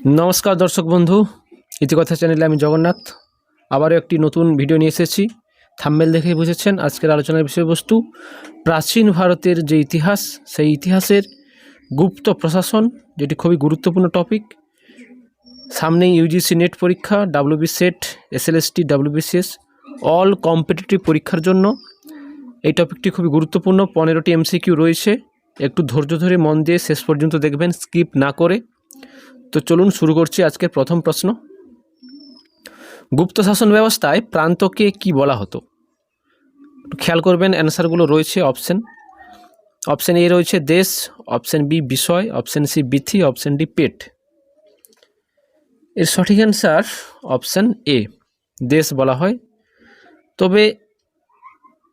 নমস্কার দর্শক বন্ধু, ইতিকথা চ্যানেলে আমি জগন্নাথ। আবারও একটি নতুন ভিডিও নিয়ে এসেছি। থাম্বেল দেখে বুঝেছেন, আজকের আলোচনার বিষয়বস্তু, প্রাচীন ভারতের যে ইতিহাস, সেই ইতিহাসের গুপ্ত প্রশাসন, যেটি খুবই গুরুত্বপূর্ণ টপিক। সামনে ইউজিসি নেট পরীক্ষা WB SET SLST WBCS all competitive পরীক্ষার জন্য। এই টপিকটি খুবই গুরুত্বপূর্ণ, পনেরোটি এমসিকিউ রয়েছে। একটু ধৈর্য ধরে মন দিয়ে শেষ পর্যন্ত দেখবেন, স্কিপ না করে। তো চলুন শুরু করছি আজকের প্রথম প্রশ্ন। গুপ্ত শাসন ব্যবস্থায় প্রান্তকে কি বলা হতো? খেয়াল করবেন অ্যান্সারগুলো রয়েছে অপশন। অপশন এ রয়েছে দেশ, অপশন বি বিষয়, অপশন সি বিথি, অপশন ডি পেট। এর সঠিক অ্যান্সার অপশন এ, দেশ বলা হয়। তবে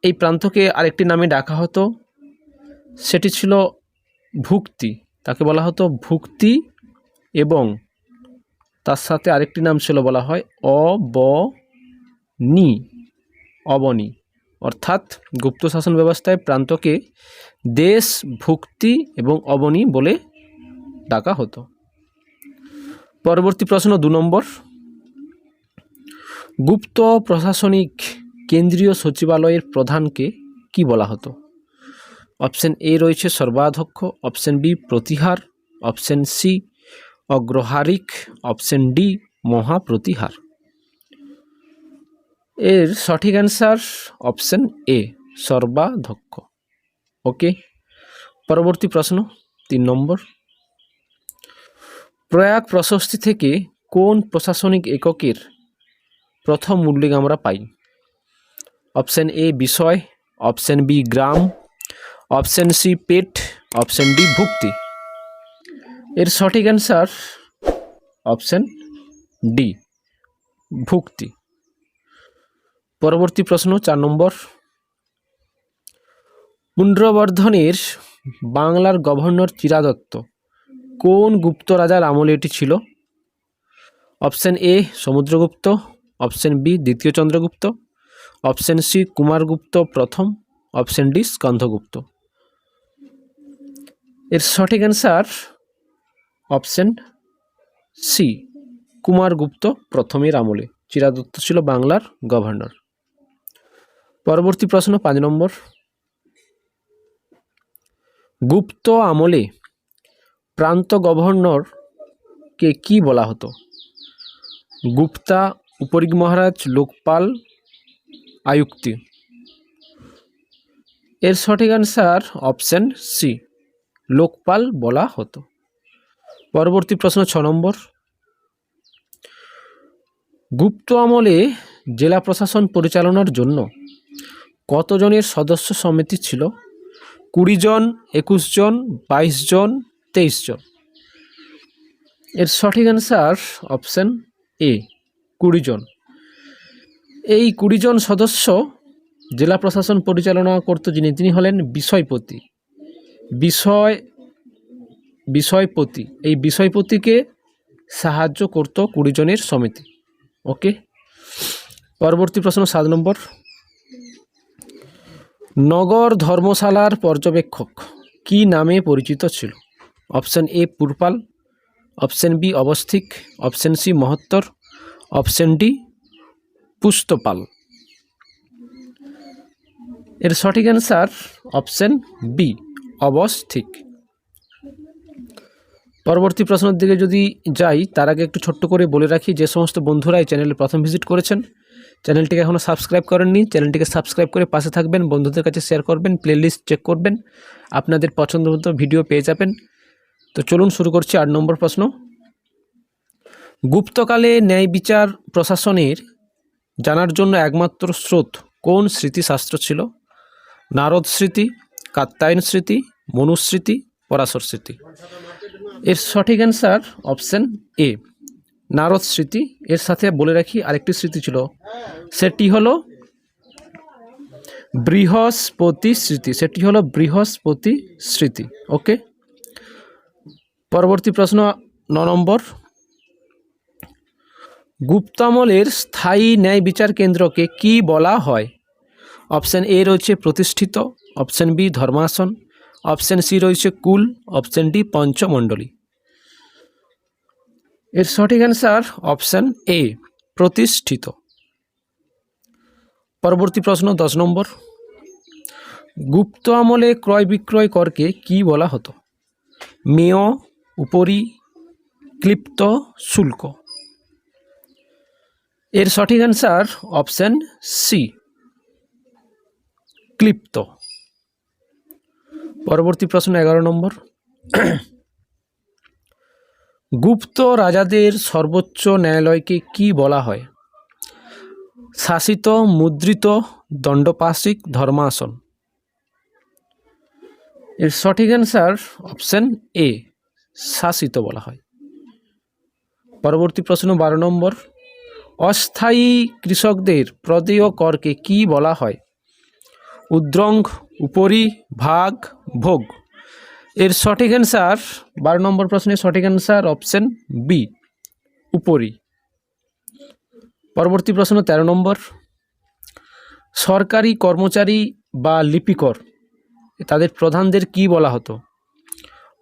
এই প্রান্তকে আরেকটি নামে ডাকা হতো, সেটি ছিল ভুক্তি। তাকে বলা হতো ভুক্তি এবং তার সাথে আরেকটি নাম ছিল বলা হয় অবনি অবনি। অর্থাৎ গুপ্ত শাসন ব্যবস্থায় প্রান্তকে দেশ ভুক্তি এবং অবনি বলে ডাকা হতো। পরবর্তী প্রশ্ন দু নম্বর। গুপ্ত প্রশাসনিক কেন্দ্রীয় সচিবালয়ের প্রধানকে কি বলা হতো? অপশন এ রয়েছে সর্বাধ্যক্ষ, অপশন বি প্রতিহার, অপশন সি অগ্রহারিক অপশন ডি মহাপ্রতিহার। এর সঠিক অ্যান্সার অপশন এ সর্বাধ্যক্ষ। ওকে পরবর্তী প্রশ্ন, তিন নম্বর। প্রয়াগ প্রশস্তি থেকে কোন প্রশাসনিক এককের প্রথম উল্লেখ আমরা পাই? অপশন এ বিষয় অপশন বি গ্রাম অপশন সি পেট অপশন ডি ভুক্তি। এর সঠিক অ্যান্সার অপশন ডি ভুক্তি। পরবর্তী প্রশ্ন চার নম্বর। পুণ্ড্রবর্ধনের বাংলার গভর্নর চিরাদত্ত কোন গুপ্ত রাজার আমলে এটি ছিল? Option A Samudragupta. Option B দ্বিতীয় চন্দ্রগুপ্ত অপশন সি কুমারগুপ্ত প্রথম। Option D Skandagupta. এর সঠিক অ্যান্সার অপশন সি কুমারগুপ্ত প্রথমের আমলে চিরাদত্ত ছিল বাংলার গভর্নর। পরবর্তী প্রশ্ন, পাঁচ নম্বর। গুপ্ত আমলে প্রান্ত গভর্নরকে কি বলা হতো? গুপ্তা, উপরিগ মহারাজ, লোকপাল, আয়ুক্তি। এর সঠিক অ্যান্সার অপশন সি, লোকপাল বলা হতো। পরবর্তী প্রশ্ন ছ নম্বর। গুপ্ত আমলে জেলা প্রশাসন পরিচালনার জন্য কতজনের সদস্য সমিতি ছিল? কুড়ি জন, একুশ জন, বাইশ জন, তেইশ জন। এর সঠিক অ্যান্সার অপশন এ কুড়ি জন। এই কুড়ি জন সদস্য জেলা প্রশাসন পরিচালনা করত যিনি, তিনি হলেন বিষয়পতি। বিষয় বিষয়পতি। এই বিষয়পতিকে সাহায্য করত কুড়ি জনের সমিতি। ওকে পরবর্তী প্রশ্ন সাত নম্বর। নগর ধর্মশালার পর্যবেক্ষক কি নামে পরিচিত ছিল? অপশন এ পুরপাল, অপশন বি অবস্থিক, অপশন সি মহত্তর, অপশন ডি পুস্তপাল। এর সঠিক অ্যান্সার অপশন বি, অবস্থিক। পরবর্তী প্রশ্নের দিকে যদি যাই, তার আগে একটু ছোট্ট করে বলে রাখি, যে সমস্ত বন্ধুরা এই চ্যানেলে প্রথম ভিজিট করেছেন, চ্যানেলটিকে এখনও সাবস্ক্রাইব করেননি, চ্যানেলটিকে সাবস্ক্রাইব করে পাশে থাকবেন, বন্ধুদের কাছে শেয়ার করবেন প্লেলিস্ট চেক করবেন, আপনাদের পছন্দ মতো ভিডিও পেয়ে যাবেন। তো চলুন শুরু করছি আট নম্বর প্রশ্ন। গুপ্তকালে ন্যায় বিচার প্রশাসনের জানার জন্য একমাত্র স্রোত কোন স্মৃতিশাস্ত্র ছিল? নারদ স্মৃতি কাত্তায়ন স্মৃতি, মনুস্মৃতি, পরাশর স্মৃতি। এর সঠিক অ্যান্সার অপশান এ নারদ স্মৃতি। এর সাথে বলে রাখি, আরেকটি স্মৃতি ছিল। সেটি হলো বৃহস্পতি স্মৃতি। সেটি হলো বৃহস্পতি স্মৃতি। ওকে পরবর্তী প্রশ্ন ন নম্বর। গুপ্তামলের স্থায়ী ন্যায় বিচার কেন্দ্রকে কি বলা হয়? অপশান এ রয়েছে প্রতিষ্ঠিত। অপশন বি ধর্মাসন। অপশন সি রয়েছে কুল, অপশন ডি পঞ্চমণ্ডলী। এর সঠিক অ্যান্সার অপশান এ, প্রতিষ্ঠিত। পরবর্তী প্রশ্ন দশ নম্বর। গুপ্ত আমলে ক্রয় বিক্রয় করকে কি বলা হতো? মেয়, উপরি, ক্লিপ্ত, শুল্ক। এর সঠিক অ্যান্সার অপশান সি, ক্লিপ্ত। পরবর্তী প্রশ্ন, এগারো নম্বর। গুপ্ত রাজাদের সর্বোচ্চ ন্যায়ালয়কে কি বলা হয়? শাসিত, মুদ্রিত দণ্ডপাশিক ধর্মাসন। এর সঠিক অ্যান্সার অপশন এ শাসিত বলা হয়। পরবর্তী প্রশ্ন, বারো নম্বর। অস্থায়ী কৃষকদের প্রদেয় করকে কি বলা হয়? উদ্রঙ্গ, উপরি ভাগ, ভোগ। এর সঠিক অ্যান্সার বারো নম্বর প্রশ্নের সঠিক অ্যান্সার অপশন বি উপরি। পরবর্তী প্রশ্ন তেরো নম্বর। সরকারি কর্মচারী বা লিপিকর, তাদের প্রধানদের কি বলা হতো?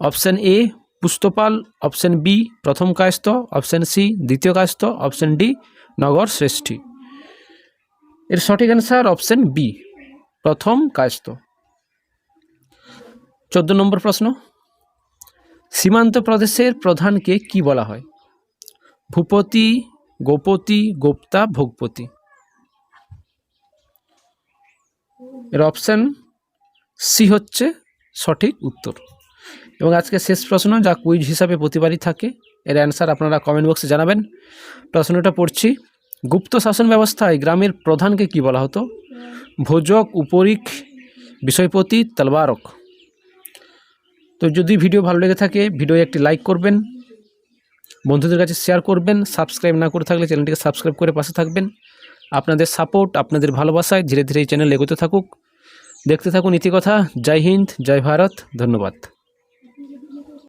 অপশন এ পুস্তপাল। অপশন বি প্রথম কায়স্থ। অপশন সি দ্বিতীয় কায়স্থ। অপশন ডি নগর শ্রেষ্ঠী। এর সঠিক অ্যান্সার অপশন বি প্রথম কায়স্থ চোদ্দ নম্বর প্রশ্ন। সীমান্ত প্রদেশের প্রধানকে কি বলা হয়? ভূপতি, গোপতি, গোপ্তা, ভোগপতি। এর অপশান সি হচ্ছে সঠিক উত্তর। এবং আজকে শেষ প্রশ্ন, যা কুইজ হিসাবে প্রতিবারই থাকে, এর অ্যান্সার আপনারা কমেন্ট বক্সে জানাবেন। প্রশ্নটা পড়ছি। গুপ্ত শাসন ব্যবস্থায় গ্রামের প্রধানকে কি বলা হতো? ভোজক, উপরিক, বিষয়পতি, তলবারক। তো যদি ভিডিও ভালো লেগে থাকে ভিডিও একটি লাইক করবেন, বন্ধুদের কাছে শেয়ার করবেন সাবস্ক্রাইব না করে থাকলে চ্যানেলটিকে সাবস্ক্রাইব করে পাশে থাকবেন। আপনাদের সাপোর্ট আপনাদের ভালোবাসায় ধীরে ধীরে এই চ্যানেল এগোতে থাকুক। দেখতে থাকুন ইতিকথা। জয় হিন্দ, জয় ভারত, ধন্যবাদ।